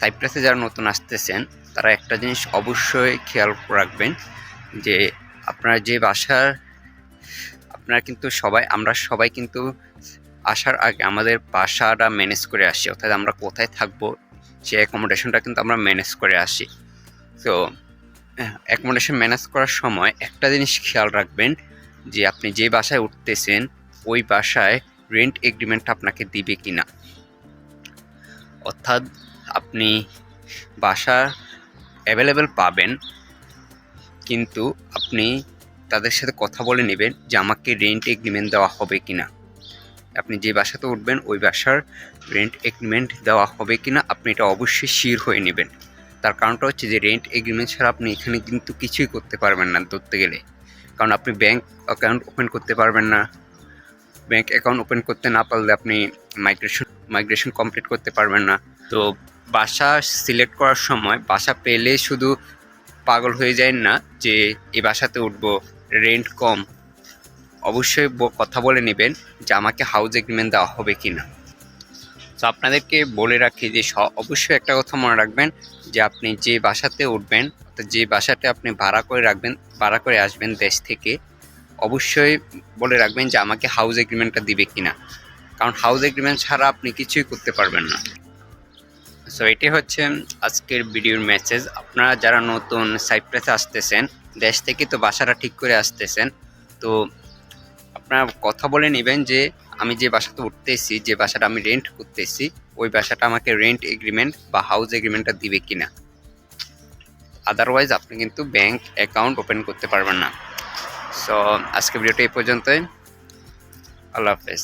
সাইপ্রাসে যারা নতুন আসতেছেন, তারা একটা জিনিস অবশ্যই খেয়াল রাখবেন যে আপনার যে বাসার, আপনারা কিন্তু সবাই, আমরা সবাই কিন্তু আসার আগে আমাদের বাসাটা ম্যানেজ করে আসি, অর্থাৎ আমরা কোথায় থাকব সেই অ্যাকোমোডেশনটা কিন্তু আমরা ম্যানেজ করে আসি। তো অ্যাকোমোডেশন ম্যানেজ করার সময় একটা জিনিস খেয়াল রাখবেন যে আপনি যে বাসায় উঠতেছেন, ওই বাসায় রেন্ট এগ্রিমেন্টটা আপনাকে দিবে কি না অর্থাৎ আপনি বাসা অ্যাভেলেবেল পাবেন, কিন্তু আপনি তাদের সাথে কথা বলে নেবেন যে আমাকে রেন্ট এগ্রিমেন্ট দেওয়া হবে কি না আপনি যে বাসাতে উঠবেন, ওই বাসার রেন্ট এগ্রিমেন্ট দেওয়া হবে কি না আপনি এটা অবশ্যই শিওর হয়ে নেবেন। তার কারণটা হচ্ছে যে রেন্ট এগ্রিমেন্ট ছাড়া আপনি এখানে কিন্তু কিছুই করতে পারবেন না ধরতে গেলে। কারণ আপনি ব্যাংক অ্যাকাউন্ট ওপেন করতে পারবেন না। ব্যাংক অ্যাকাউন্ট ওপেন করতে না পারলে আপনি মাইগ্রেশন মাইগ্রেশন কমপ্লিট করতে পারবেন না। তো বাসা সিলেক্ট করার সময় বাসা পেলে শুধু পাগল হয়ে যায় না যে এই বাসাতে উঠবো রেন্ট কম। অবশ্যই কথা বলে নেবেন যে আমাকে হাউস এগ্রিমেন্ট দেওয়া হবে কি না তো আপনাদেরকে বলে রাখি যে অবশ্যই একটা কথা মনে রাখবেন যে আপনি যে বাসাতে উঠবেন, অর্থাৎ যে বাসাতে আপনি ভাড়া করে রাখবেন, ভাড়া করে আসবেন দেশ থেকে, অবশ্যই বলে রাখবেন যে আমাকে হাউস এগ্রিমেন্টটা দিবে কিনা। কারণ হাউস এগ্রিমেন্ট ছাড়া আপনি কিছুই করতে পারবেন না। সো এটি হচ্ছে আজকের ভিডিওর মেসেজ আপনারা যারা নতুন সাইপ্রাসে আসতেছেন, দেশ থেকে তো বাসাটা ঠিক করে আসতেছেন, তো আপনারা কথা বলে নেবেন যে, আমি যে বাসাতে উঠতেছি, যে বাসাটা আমি রেন্ট করতেছি, ওই বাসাটা আমাকে রেন্ট এগ্রিমেন্ট বা হাউস এগ্রিমেন্টটা দিবে কিনা। আদারওয়াইজ আপনি কিন্তু ব্যাংক অ্যাকাউন্ট ওপেন করতে পারবেন না। সো আজকে ভিডিওটা এই পর্যন্তই। আল্লাহ হাফেজ।